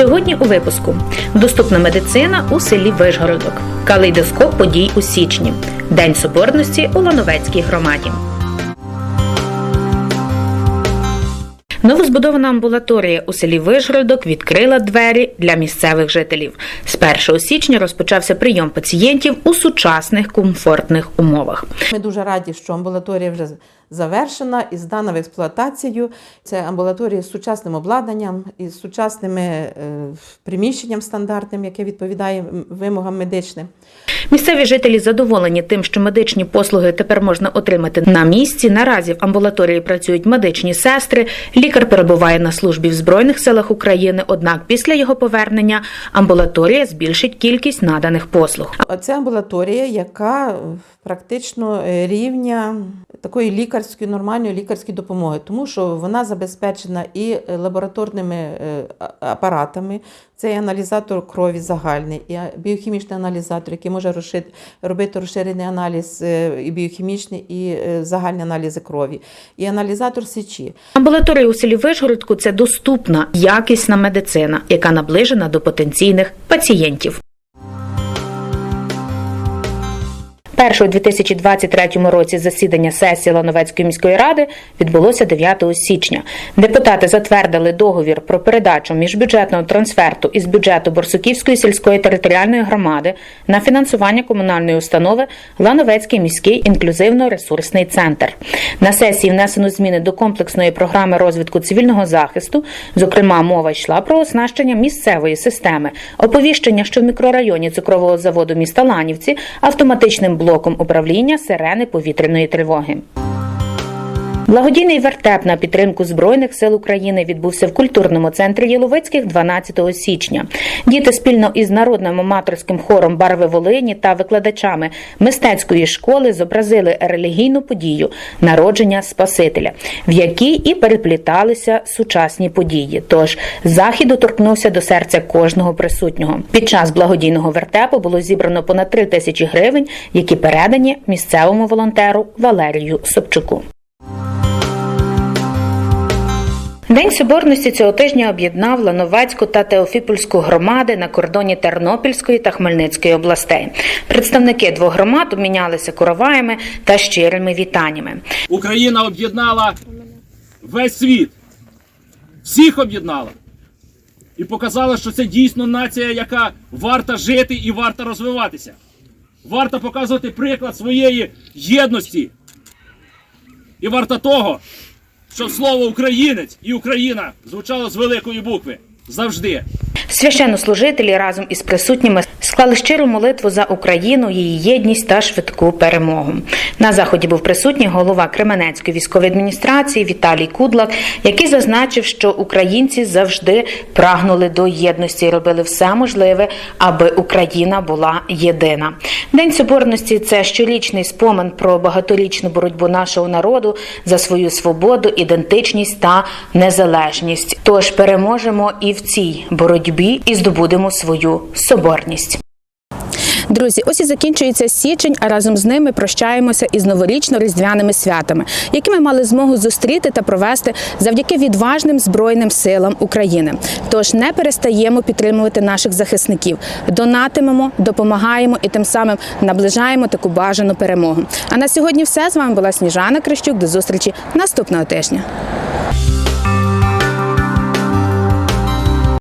Сьогодні у випуску доступна медицина у селі Вишгородок, калейдоскоп подій у січні, День Соборності у Лановецькій громаді. Новозбудована амбулаторія у селі Вишгородок відкрила двері для місцевих жителів. З 1 січня розпочався прийом пацієнтів у сучасних комфортних умовах. Ми дуже раді, що амбулаторія вже завершена і здана в експлуатацію. Це амбулаторія з сучасним обладнанням і з сучасними е, приміщенням стандартним, яке відповідає вимогам медичним. Місцеві жителі задоволені тим, що медичні послуги тепер можна отримати на місці. Наразі в амбулаторії працюють медичні сестри. Лікар перебуває на службі в збройних силах України. Однак після його повернення амбулаторія збільшить кількість наданих послуг. Це амбулаторія, яка е, практично е, рівня такої лікарської, нормальної лікарської допомоги, тому що вона забезпечена і е, лабораторними е, апаратами. Це і аналізатор крові загальний, і біохімічний аналізатор, який може розшити, робити розширений аналіз е, і біохімічний, і загальні аналізи крові, і аналізатор сечі. Амбулаторія у селі Вишгородку це доступна, якісна медицина, яка наближена до потенційних пацієнтів. Перше у 2023 році засідання сесії Лановецької міської ради відбулося 9 січня. Депутати затвердили договір про передачу міжбюджетного трансферту із бюджету Борсуківської сільської територіальної громади на фінансування комунальної установи Лановецький міський інклюзивно-ресурсний центр. На сесії внесено зміни до комплексної програми розвитку цивільного захисту. Зокрема, мова йшла про оснащення місцевої системи, оповіщення, що в мікрорайоні цукрового заводу міста Ланівці автоматичним блоком управління сирени повітряної тривоги. Благодійний вертеп на підтримку Збройних сил України відбувся в культурному центрі Єловицьких 12 січня. Діти спільно із народним аматорським хором Барви Волині та викладачами мистецької школи зобразили релігійну подію народження Спасителя, в якій і перепліталися сучасні події. Тож захід доторкнувся до серця кожного присутнього. Під час благодійного вертепу було зібрано понад 3 тисячі гривень, які передані місцевому волонтеру Валерію Собчуку. День соборності цього тижня об'єднав Лановецьку та Теофіпольську громади на кордоні Тернопільської та Хмельницької областей. Представники двох громад обмінялися короваями та щирими вітаннями. Україна об'єднала весь світ. Всіх об'єднала. І показала, що це дійсно нація, яка варта жити і варта розвиватися. Варто показувати приклад своєї єдності. І варто того, щоб слово українець і Україна звучало з великої букви завжди. Священнослужителі разом із присутніми склали щиру молитву за Україну, її єдність та швидку перемогу. На заході був присутній голова Кременецької військової адміністрації Віталій Кудлак, який зазначив, що українці завжди прагнули до єдності і робили все можливе, аби Україна була єдина. День соборності це щорічний спомин про багаторічну боротьбу нашого народу за свою свободу, ідентичність та незалежність. Тож переможемо і в цій боротьбі і здобудемо свою соборність. Друзі, ось і закінчується січень, а разом з ними прощаємося із новорічно-різдвяними святами, які ми мали змогу зустріти та провести завдяки відважним збройним силам України. Тож не перестаємо підтримувати наших захисників, донатимемо, допомагаємо і тим самим наближаємо таку бажану перемогу. А на сьогодні все з вами була Сніжана Крищук. До зустрічі наступного тижня.